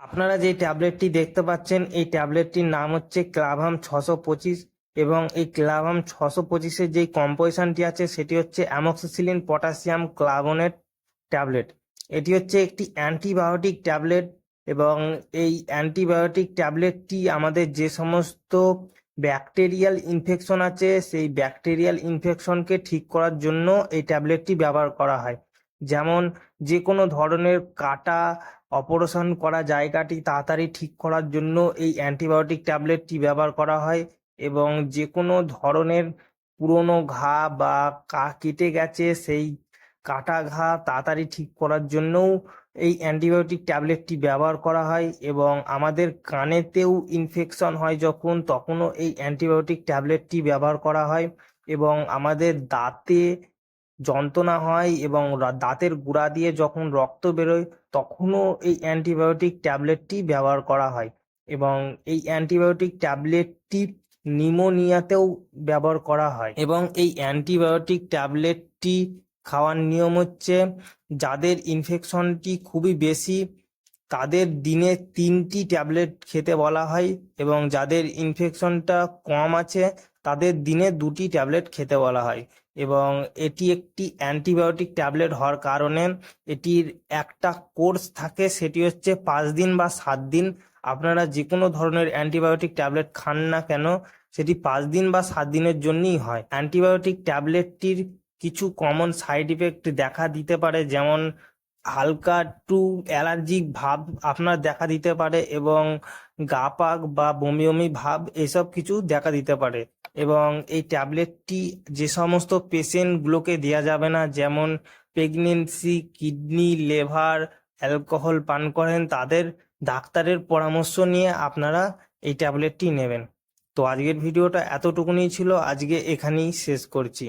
আপনারা যে ট্যাবলেটটি দেখতে পাচ্ছেন, এই ট্যাবলেটটির নাম হচ্ছে ক্লাভাম ছশো পঁচিশ এবং এই ক্লাভাম ছশো পঁচিশের যেই কম্পোজিশনটি আছে, সেটি হচ্ছে অ্যামক্সিসিলিন পটাশিয়াম ক্লাভনেট ট্যাবলেট। এটি হচ্ছে একটি অ্যান্টিবায়োটিক ট্যাবলেট এবং এই অ্যান্টিবায়োটিক ট্যাবলেটটি আমাদের যে সমস্ত ব্যাকটেরিয়াল ইনফেকশন আছে, সেই ব্যাকটেরিয়াল ইনফেকশনকে ঠিক করার জন্য এই ট্যাবলেটটি ব্যবহার করা হয়। যেমন যে কোনো ধরনের কাটা অপারেশন করা জায়গাটি তাড়াতাড়ি ঠিক করার জন্য এই অ্যান্টিবায়োটিক ট্যাবলেটটি ব্যবহার করা হয় এবং যে কোনো ধরনের পুরনো ঘা বা কা কেটে গেছে সেই কাটা ঘা তাড়াতাড়ি ঠিক করার জন্যও এই অ্যান্টিবায়োটিক ট্যাবলেটটি ব্যবহার করা হয় এবং আমাদের কানেতেও ইনফেকশন হয় যখন তখনও এই অ্যান্টিবায়োটিক ট্যাবলেটটি ব্যবহার করা হয় এবং আমাদের দাঁতে যন্ত্রণা হয় এবং দাঁতের গুঁড়া দিয়ে যখন রক্ত বেরোয়, তখনও এই অ্যান্টিবায়োটিক ট্যাবলেটটি ব্যবহার করা হয় এবং এই অ্যান্টিবায়োটিক ট্যাবলেটটি নিমোনিয়াতেও ব্যবহার করা হয় এবং এই অ্যান্টিবায়োটিক ট্যাবলেটটি খাওয়ার নিয়ম হচ্ছে যাদের ইনফেকশনটি খুবই বেশি, তাদের দিনে তিনটি ট্যাবলেট খেতে বলা হয় এবং যাদের ইনফেকশনটা কম আছে তাদের দিনে দুটি ট্যাবলেট খেতে বলা হয় এবং এটি একটি অ্যান্টিবায়োটিক ট্যাবলেট হওয়ার কারণে এটির একটা কোর্স থাকে, সেটি হচ্ছে পাঁচ দিন বা সাত দিন। আপনারা যে কোনো ধরনের অ্যান্টিবায়োটিক ট্যাবলেট খান না কেন, সেটি পাঁচ দিন বা সাত দিনের জন্যই হয়। অ্যান্টিবায়োটিক ট্যাবলেটটির কিছু কমন সাইড ইফেক্ট দেখা দিতে পারে, যেমন হালকা টু অ্যালার্জিক ভাব আপনার দেখা দিতে পারে এবং গা পাক বা বমি বমি ভাব, এসব কিছু দেখা দিতে পারে। এবং এই ট্যাবলেটটি যে সমস্ত পেশেন্টগুলোকে দেওয়া যাবে না, যেমন প্রেগনেন্সি কিডনি লেভার অ্যালকোহল পান করেন, তাদের ডাক্তারের পরামর্শ নিয়ে আপনারা এই ট্যাবলেটটি নেবেন। তো আজকের ভিডিওটা এতটুকুনি ছিল, আজকে এখানেই শেষ করছি।